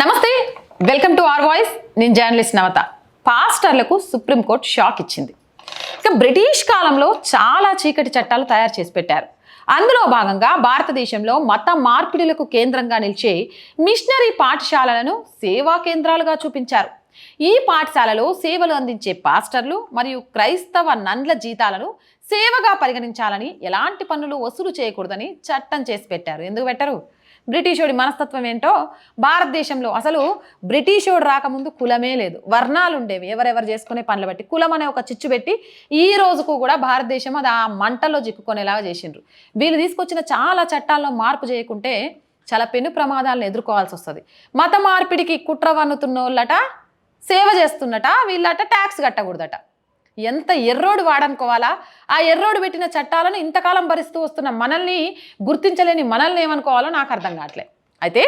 నమస్తే welcome to R voice. నేను journalist Navata. పాస్టర్లకు సుప్రీంకోర్టు షాక్ ఇచ్చింది. ఇక బ్రిటిష్ కాలంలో చాలా చీకటి చట్టాలు తయారు చేసి పెట్టారు. అందులో భాగంగా భారతదేశంలో మత మార్పిడులకు కేంద్రంగా నిలిచే మిషనరీ పాఠశాలలను సేవా కేంద్రాలుగా చూపించారు. ఈ పాఠశాలలో సేవలు అందించే పాస్టర్లు మరియు క్రైస్తవ నండ్ల జీతాలను సేవగా పరిగణించాలని ఎలాంటి పన్నులు వసూలు చేయకూడదని చట్టం చేసి పెట్టారు. ఎందుకు పెట్టరు? బ్రిటిషోడి మనస్తత్వం ఏంటో భారతదేశంలో అసలు బ్రిటిషోడు రాకముందు కులమే లేదు. వర్ణాలు ఉండేవి ఎవరెవరు చేసుకునే పనులు బట్టి కులం అనే ఒక చిచ్చు పెట్టి ఈ రోజుకు కూడా భారతదేశం అది ఆ మంటల్లో చిక్కుకునేలాగా చేసిండ్రు. వీళ్ళు తీసుకొచ్చిన చాలా చట్టాల్లో మార్పు చేయకుంటే చాలా పెను ప్రమాదాలను ఎదుర్కోవాల్సి వస్తుంది. మత మార్పిడికి కుట్ర వన్నుతున్న వాళ్ళట సేవ చేస్తున్నట వీళ్ళట ట్యాక్స్ కట్టకూడదట. ఎంత ఎర్రోడు వాడనుకోవాలా? ఆ ఎర్రోడు పెట్టిన చట్టాలను ఇంతకాలం భరిస్తూ వస్తున్న మనల్ని గుర్తించలేని మనల్ని ఏమనుకోవాలో నాకు అర్థం కావట్లేదు అయితే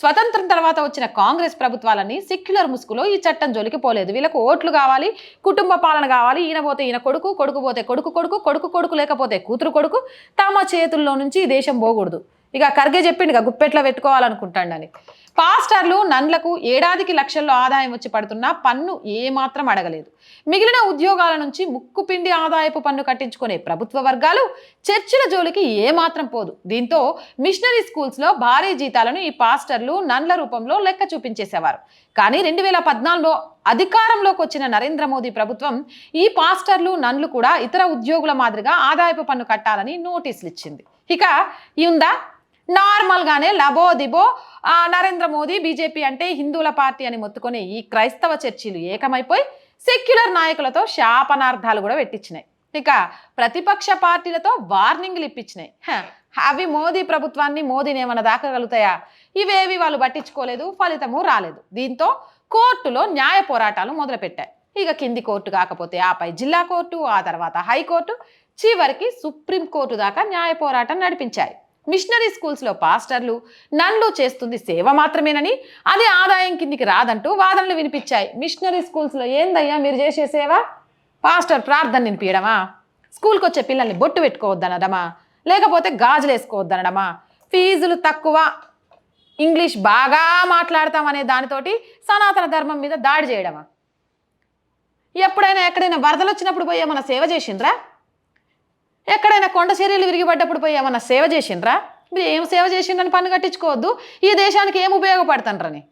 స్వతంత్రం తర్వాత వచ్చిన కాంగ్రెస్ ప్రభుత్వాలని సెక్యులర్ ముసుగులో ఈ చట్టం జోలికి పోలేదు. వీళ్ళకు ఓట్లు కావాలి కుటుంబ పాలన కావాలి ఈయన పోతే ఈయన కొడుకు కొడుకు పోతే కొడుకు కొడుకు కొడుకు కొడుకు లేకపోతే కూతురు కొడుకు తమ చేతుల్లో నుంచి ఈ దేశం పోకూడదు. ఇక ఖర్గే చెప్పిండు ఇక గుప్పెట్లో పెట్టుకోవాలనుకుంటాడని. పాస్టర్లు నన్లకు ఏడాదికి లక్షల్లో ఆదాయం వచ్చి పడుతున్నా పన్ను ఏమాత్రం అడగలేదు. మిగిలిన ఉద్యోగాల నుంచి ముక్కుపిండి ఆదాయపు పన్ను కట్టించుకునే ప్రభుత్వ వర్గాలు చర్చిల జోలికి ఏమాత్రం పోదు. దీంతో మిషనరీ స్కూల్స్లో భారీ జీతాలను ఈ పాస్టర్లు నన్ల రూపంలో లెక్క చూపించేసేవారు. కానీ రెండు వేల పద్నాలుగులో అధికారంలోకి వచ్చిన నరేంద్ర మోదీ ప్రభుత్వం ఈ పాస్టర్లు నన్లు కూడా ఇతర ఉద్యోగుల మాదిరిగా ఆదాయపు పన్ను కట్టాలని నోటీసులు ఇచ్చింది ఇక ఈ ఉందా? నార్మల్గానే లబో దిబో నరేంద్ర మోదీ బీజేపీ అంటే హిందువుల పార్టీ అని మొత్తుకొని ఈ క్రైస్తవ చర్చిలు ఏకమైపోయి సెక్యులర్ నాయకులతో శాపనార్థాలు కూడా పెట్టించినాయి. ఇక ప్రతిపక్ష పార్టీలతో వార్నింగ్లు ఇప్పించినాయి. అవి మోదీ ప్రభుత్వాన్ని మోదీని ఏమైనా దాకగలుగుతాయా? ఇవేవి వాళ్ళు పట్టించుకోలేదు ఫలితము రాలేదు. దీంతో కోర్టులో న్యాయ పోరాటాలు మొదలుపెట్టాయి. ఇక కింది కోర్టు కాకపోతే ఆపై జిల్లా కోర్టు ఆ తర్వాత హైకోర్టు చివరికి సుప్రీంకోర్టు దాకా న్యాయ పోరాటం నడిపించాయి. మిషనరీ స్కూల్స్లో పాస్టర్లు నన్ను చేస్తుంది సేవ మాత్రమేనని అది ఆదాయం కిందికి రాదంటూ వాదనలు వినిపించాయి. మిషనరీ స్కూల్స్లో ఏందయ్యా మీరు చేసే సేవ? పాస్టర్ ప్రార్థన వినిపించడమా స్కూల్కి వచ్చే పిల్లల్ని బొట్టు పెట్టుకోవద్దనడమా? లేకపోతే గాజులు వేసుకోవద్దనడమా ఫీజులు తక్కువ. ఇంగ్లీష్ బాగా మాట్లాడతాం అనే దానితోటి సనాతన ధర్మం మీద దాడి చేయడమా? ఎప్పుడైనా ఎక్కడైనా వరదలు వచ్చినప్పుడు పోయి ఏమన్నా సేవ చేసిండ్రా? ఎక్కడైనా కొండ చర్యలు విరిగిపడ్డప్పుడు పోయి ఏమన్నా సేవ చేసిండ్రా? మీరు ఏం సేవ చేసిండ్రని పన్ను కట్టించుకోవద్దు. ఈ దేశానికి ఏం ఉపయోగపడతాండ్రని?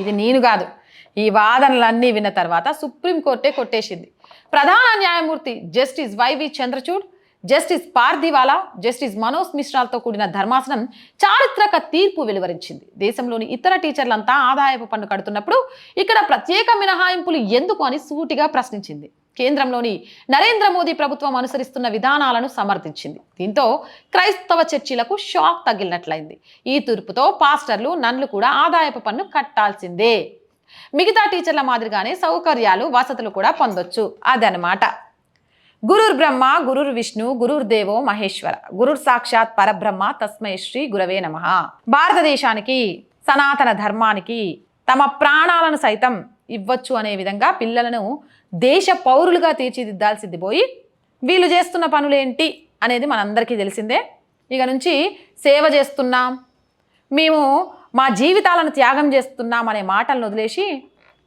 ఇది నేను కాదు. ఈ వాదనలన్నీ విన్న తర్వాత సుప్రీంకోర్టే కొట్టేసింది. ప్రధాన న్యాయమూర్తి justice Y V Chandrachud justice Pardiwala justice Manoj మిశ్రాలతో కూడిన ధర్మాసనం చారిత్రక తీర్పు వెలువరించింది. దేశంలోని ఇతర టీచర్లంతా ఆదాయపు పన్ను కడుతున్నప్పుడు ఇక్కడ ప్రత్యేక మినహాయింపులు ఎందుకు అని సూటిగా ప్రశ్నించింది. కేంద్రంలోని నరేంద్ర మోదీ ప్రభుత్వం అనుసరిస్తున్న విధానాలను సమర్థించింది. దీంతో క్రైస్తవ చర్చిలకు షాక్ తగిలినట్లయింది. ఈ తీర్పుతో పాస్టర్లు నన్లు కూడా ఆదాయపు పన్ను కట్టాల్సిందే. మిగతా టీచర్ల మాదిరిగానే సౌకర్యాలు వసతులు కూడా పొందొచ్చు. అదనమాట. గురుర్ బ్రహ్మ గురుర్ విష్ణు గురుర్ దేవో మహేశ్వర. గురుర్ సాక్షాత్ పరబ్రహ్మ తస్మై శ్రీ గురవే నమ. భారతదేశానికి సనాతన ధర్మానికి తమ ప్రాణాలను సైతం ఇవ్వచ్చు అనే విధంగా పిల్లలను దేశ పౌరులుగా తీర్చిదిద్దాల్సింది పోయి వీళ్ళు చేస్తున్న పనులేంటి అనేది మనందరికీ తెలిసిందే. ఇక నుంచి సేవ చేస్తున్నాం. మేము మా జీవితాలను త్యాగం చేస్తున్నాం అనే మాటలను వదిలేసి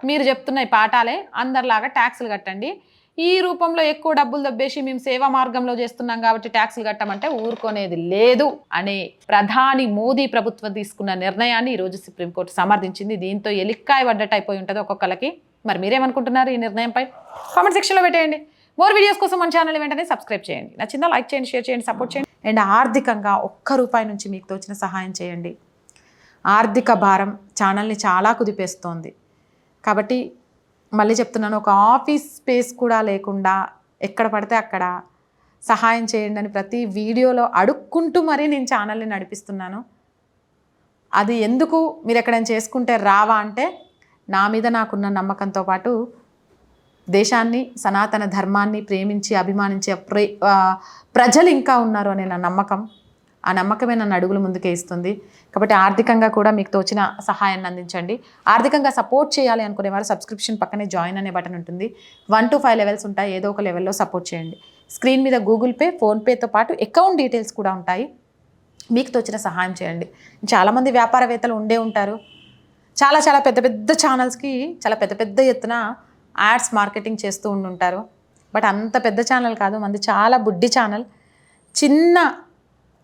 మీరు చెప్తున్న ఈ పాఠాలే అందరిలాగా ట్యాక్సులు కట్టండి. ఈ రూపంలో ఎక్కువ డబ్బులు దబ్బేసి మేము సేవా మార్గంలో చేస్తున్నాం కాబట్టి ట్యాక్సులు కట్టమంటే ఊరుకునేది లేదు అనే ప్రధాని మోదీ ప్రభుత్వం తీసుకున్న నిర్ణయాన్ని ఈరోజు సుప్రీంకోర్టు సమర్థించింది. దీంతో ఎలిక్కాయ పడ్డట్టు అయిపోయి ఉంటుంది ఒక్కొక్కరికి మరి మీరేమనుకుంటున్నారు ఈ నిర్ణయంపై? కామెంట్ సెక్షన్లో పెట్టేయండి. మోర్ వీడియోస్ కోసం మన ఛానల్ వెంటనే సబ్స్క్రైబ్ చేయండి. నచ్చిందా లైక్ చేయండి షేర్ చేయండి సపోర్ట్ చేయండి. అండ్ ఆర్థికంగా ఒక్క రూపాయి నుంచి మీకు తోచిన సహాయం చేయండి. ఆర్థిక భారం ఛానల్ని చాలా కుదిపేస్తోంది. కాబట్టి మళ్ళీ చెప్తున్నాను ఒక ఆఫీస్ స్పేస్ కూడా లేకుండా ఎక్కడ పడితే అక్కడ సహాయం చేయండి అని ప్రతి వీడియోలో అడుక్కుంటూ మరీ నేను ఛానల్ని నడిపిస్తున్నాను. అది ఎందుకు మీరు ఎక్కడైనా చేసుకుంటే రావా అంటే నా మీద నాకున్న నమ్మకంతో పాటు దేశాన్ని సనాతన ధర్మాన్ని ప్రేమించి అభిమానించే ప్రే ప్రజలు ఇంకా ఉన్నారు అనే నా నమ్మకం. ఆ నమ్మకమే నన్ను అడుగులు ముందుకే ఇస్తుంది. కాబట్టి ఆర్థికంగా కూడా మీకు తోచిన సహాయాన్ని అందించండి. ఆర్థికంగా సపోర్ట్ చేయాలి అనుకునేవారు సబ్స్క్రిప్షన్ పక్కనే జాయిన్ అనే బటన్ ఉంటుంది. వన్ టు ఫైవ్ లెవెల్స్ ఉంటాయి. ఏదో ఒక లెవెల్లో సపోర్ట్ చేయండి. స్క్రీన్ మీద గూగుల్ పే ఫోన్పేతో పాటు అకౌంట్ డీటెయిల్స్ కూడా ఉంటాయి. మీకు తోచిన సహాయం చేయండి. చాలామంది వ్యాపారవేత్తలు ఉండే ఉంటారు. చాలా చాలా పెద్ద పెద్ద ఛానల్స్కి చాలా పెద్ద పెద్ద ఎత్తున యాడ్స్ మార్కెటింగ్ చేస్తూ ఉండుంటారు. బట్ అంత పెద్ద ఛానల్ కాదు. మంది చాలా బుడ్డి ఛానల్ చిన్న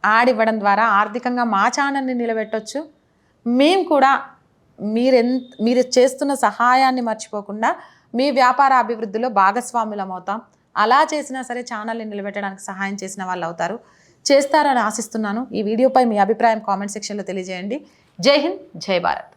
యాడ్ ఇవ్వడం ద్వారా ఆర్థికంగా మా ఛానల్ని నిలబెట్టొచ్చు. మేము కూడా మీరెంత మీరు చేస్తున్న సహాయాన్ని మర్చిపోకుండా మీ వ్యాపార అభివృద్ధిలో భాగస్వాములం అవుతాం అలా చేసినా సరే ఛానల్ని నిలబెట్టడానికి సహాయం చేసిన వాళ్ళు అవుతారు చేస్తారని ఆశిస్తున్నాను. ఈ వీడియోపై మీ అభిప్రాయం కామెంట్ సెక్షన్లో తెలియజేయండి. జై హింద్ జై భారత్.